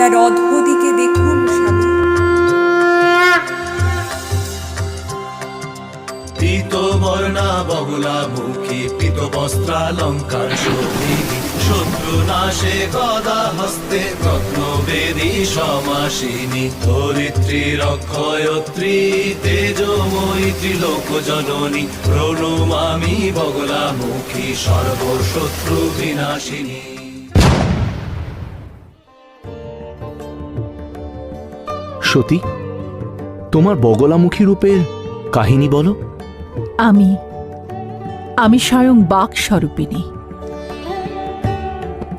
আপনার অধদিকে দেখুন পীত বর্ণা, বগলা মুখী, পীত বস্ত্রালঙ্কার শোভিনী শত্রু নাশে, গদা হস্তে রত্ন বেদী সমাসিনী। ধরিত্রী, রক্ষয়ত্রী জননী। প্রণমামি বগলা মুখী, সর্বশত্রু বিনাশিনী। সতী, তোমার বগলামুখী রূপের কাহিনী বলো। আমি আমি স্বয়ং বাক স্বরূপিণী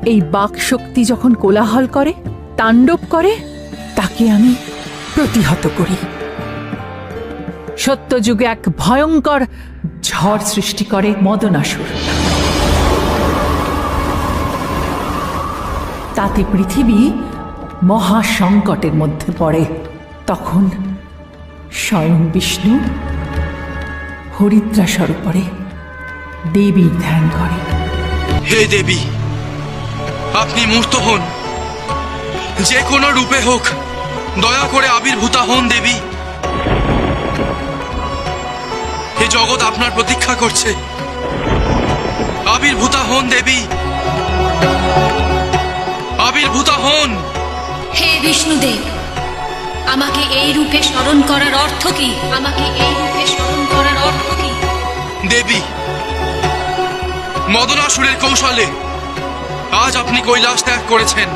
এই বাক শক্তি যখন কোলাহল করে, তাণ্ডব করে, তাকে আমি প্রতিহত করি। সত্যযুগে এক ভয়ঙ্কর ঝড় সৃষ্টি করে মদনাসুর। তাতে পৃথিবী মহা সংকটের মধ্যে পড়ে। তখন স্বয়ং বিষ্ণু হরিদ্রা স্বরূপরে দেবীর ধ্যান করে। হে দেবী, আপনি মূর্ত হন। যে কোনো রূপে হোক, দয়া করে আবির্ভূতা হন দেবী। এ জগৎ আপনার প্রতীক্ষা করছে। আবির্ভূতা হন দেবী। আবির্ভূতা হন। হে বিষ্ণুদেব, আমাকে এই রূপে স্মরণ করার অর্থ কি? আমাকে এই রূপে স্মরণ করার অর্থ কি? দেবী, মদনাসুরের কৌশলে আজ আপনি কৈলাস ত্যাগ করেছেন।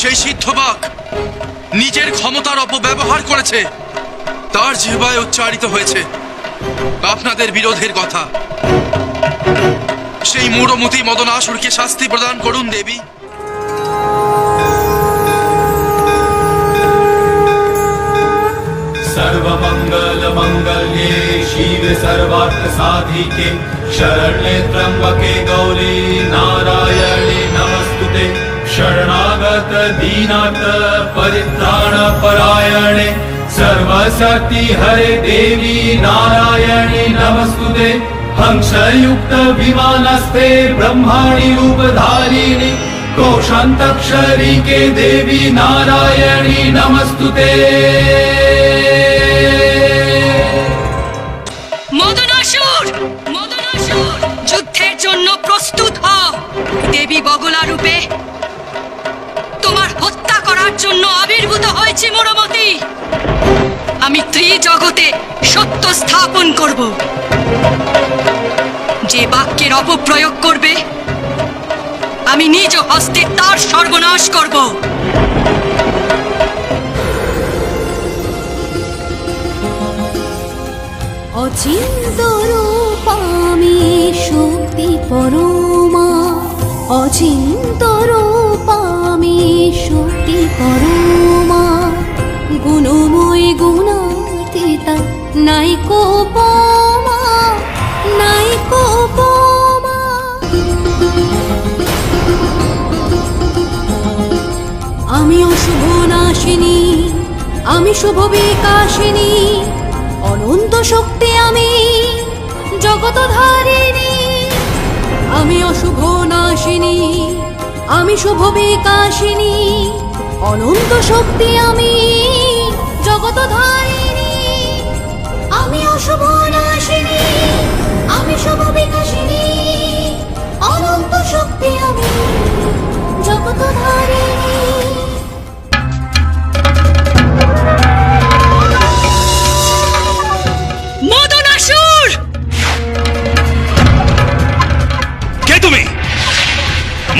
সেই সিদ্ধবাক নিজের ক্ষমতার অপব্যবহার করেছে, তার জিহ্বায় উচ্চারিত হয়েছে আপনাদের বিরোধের কথা। সেই মূঢ়মতি মদনাসুরকে শাস্তি প্রদান করুন, দেবী। सर्वमङ्गलमङ्गल्ये शिवे सर्वार्थसाधिके क्षीर सर्वात्म शरणे त्रम्बके गौरी नारायणे नमस्तु ते शरणागत दीनाथ परित्राणपरायणे सर्वशक्ति हरे देवी नारायणी नमस्तु ते हंसयुक्त विमानस्ते ब्रह्माणि रूपधारिणि कोशान्तक्षरि के देवी नारायणी नमस्तु ते যুদ্ধের জন্য প্রস্তুত হও। দেবী বগলা রূপে তোমার হত্যা করার জন্য আবির্ভূত হয়েছে মোরমতি। আমি ত্রিজগতে সত্য স্থাপন করব। যে বাক্যের অপপ্রয়োগ করবে, আমি নিজ হস্তে তার সর্বনাশ করব। অচিন্ত রূপামি শক্তি পরমা অচিন্ত রূপামি শক্তি পরমা। গুণময় গুণাতীতা, নাইকো পমা নাইকো পমা। আমি অশুভ নাশিনী, আমি শুভ বিকাশিনী, অনন্ত শক্তি আমি জগত ধারিণী আমি অশুভ নাশিনী আমি শুভ বিকাশিনী অনন্ত শক্তি আমি জগত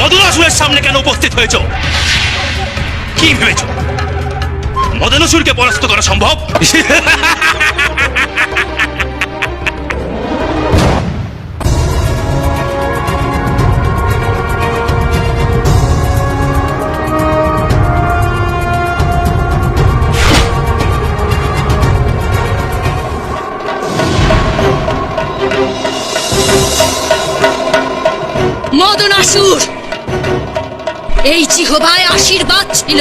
মদনাসুরের সামনে কেন উপস্থিত হয়েছ? কি ভেবেছ? মদনাসুরকে পরাস্ত করা সম্ভব? মদনাসুর! এই জিহবায় আশীর্বাদ ছিল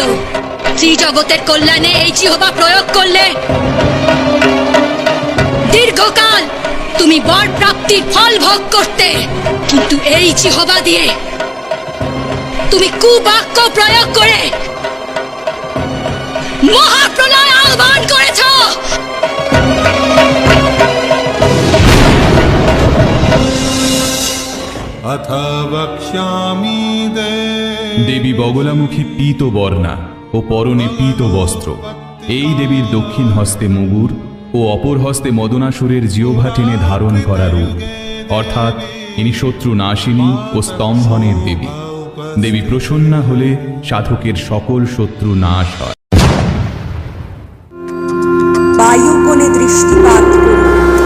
ত্রিজগতের কল্যাণে এই জিহবা প্রয়োগ করলে দীর্ঘকাল তুমি বর প্রাপ্তির ফল ভোগ করতে কিন্তু এই জিহবা দিয়ে তুমি কুবাক্য প্রয়োগ করে মহাপ্রলয় আহ্বান করেছ अथ वक्ष्यामि देवी দেবী বগলামুখী পীত বর্ণা ও পরনে পীত বস্ত্র এই দেবীর দক্ষিণ হস্তে মুগুর ও অপর হস্তে মদনাসুরের জিওভা টেনে ধারণ করা রূপ। অর্থাৎ, ইনি শত্রু নাশিনী ও স্তম্ভনের দেবী। দেবী প্রসন্না হলে সাধকের সকল শত্রু নাশ হয়। বায়ুকোণে দৃষ্টিপাত